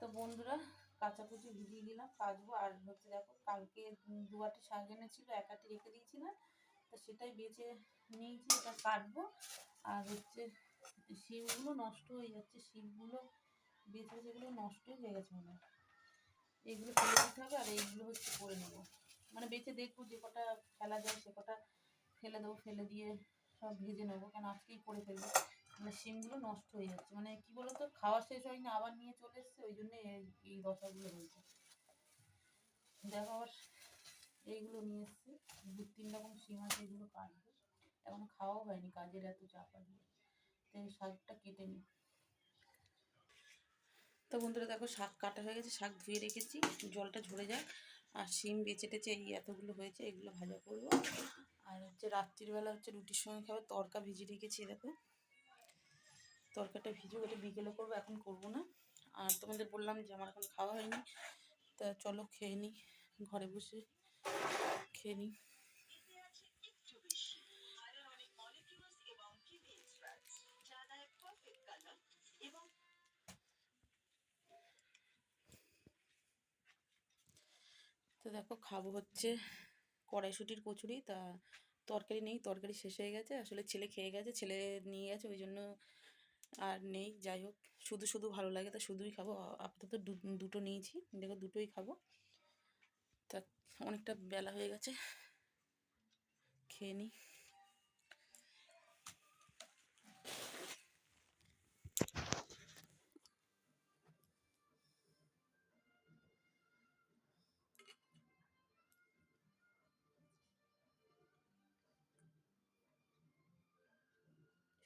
তো বন্ধুরা, কাঁচাকুচি ভিজিয়ে দিলাম কাচবো। আর হচ্ছে দেখো, কালকে দু আটি শাক এনেছিল এক আটি রেখে দিয়েছিলাম। তো সেটাই বেছে নিয়েছি, এটা কাটবো। আর হচ্ছে শিমগুলো নষ্ট হয়ে যাচ্ছে, শিমগুলো বেছে যেগুলো নষ্ট হয়ে গেছে মনে হয়। ফেলে দিতে হবে আর এইগুলো হচ্ছে করে নেব। মানে বেছে দেখব যে কটা ফেলা যায়, সে কটা ফেলে দেবো, ফেলে দিয়ে সব ভেজে নেব, কেন আজকেই করে ফেলব। মানে শিমগুলো নষ্ট হয়ে যাচ্ছে। মানে কি বলতো, খাওয়া শেষ হয়নি, আবার নিয়ে চলে এসছে, ওই জন্য এই দশাগুলো হয়েছে। দেখো আবার এইগুলো নিয়ে এসছে, দু তিন রকম শিম আছে, এগুলো কাটবো। এখন খাওয়াও হয়নি, কাজের এত চাপা দিয়ে তো শাকটা কেটে নিই তো বন্ধুরা দেখো, শাক কাটা হয়ে গেছে, শাক ধুয়ে রেখেছি, জলটা ঝরে যায় আর শিম বেচে টেচে এই এতগুলো হয়েছে, এগুলো ভাজা করব। আর হচ্ছে রাত্রিবেলা হচ্ছে রুটির সঙ্গে খাবে, তরকা ভিজিয়ে রেখেছি দেখো। তরকাটা ভিজে ওটা বিকেলে করব, এখন করব না। আর তোমাদের বললাম যে আমার এখন খাওয়া হয়নি। তা চলো খেয়ে নিই ঘরে বসে খেয়ে নিই তো দেখো, খাব হচ্ছে কড়াইশুটির কচুরি। তা তরকারি নেই, তরকারি শেষ হয়ে গেছে। আসলে ছেলে খেয়ে গেছে, ছেলে নিয়ে গেছে, ওই জন্য আর নেই, যাই হোক। শুধু শুধু ভালো লাগে, তা শুধুই খাব। আপাতত দুটো নিয়েছি। দেখো, দুটোই খাব। তা অনেকটা বেলা হয়ে গেছে। খেয়ে নিই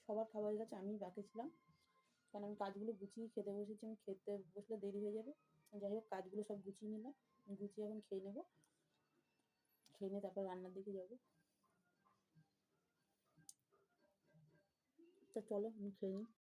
সবার খাবারের কাছে আমি বাকি ছিলাম। কারণ আমি কাজগুলো গুছিয়ে খেতে বসেছি, আমি খেতে বসলে দেরি হয়ে যাবে। যাই হোক, কাজগুলো সব গুছিয়ে নিলাম। গুছিয়ে এখন খেয়ে নেব। খেয়ে নিয়ে তারপর রান্নার দিকে যাব। তা চলো, আমি খেয়ে নিই।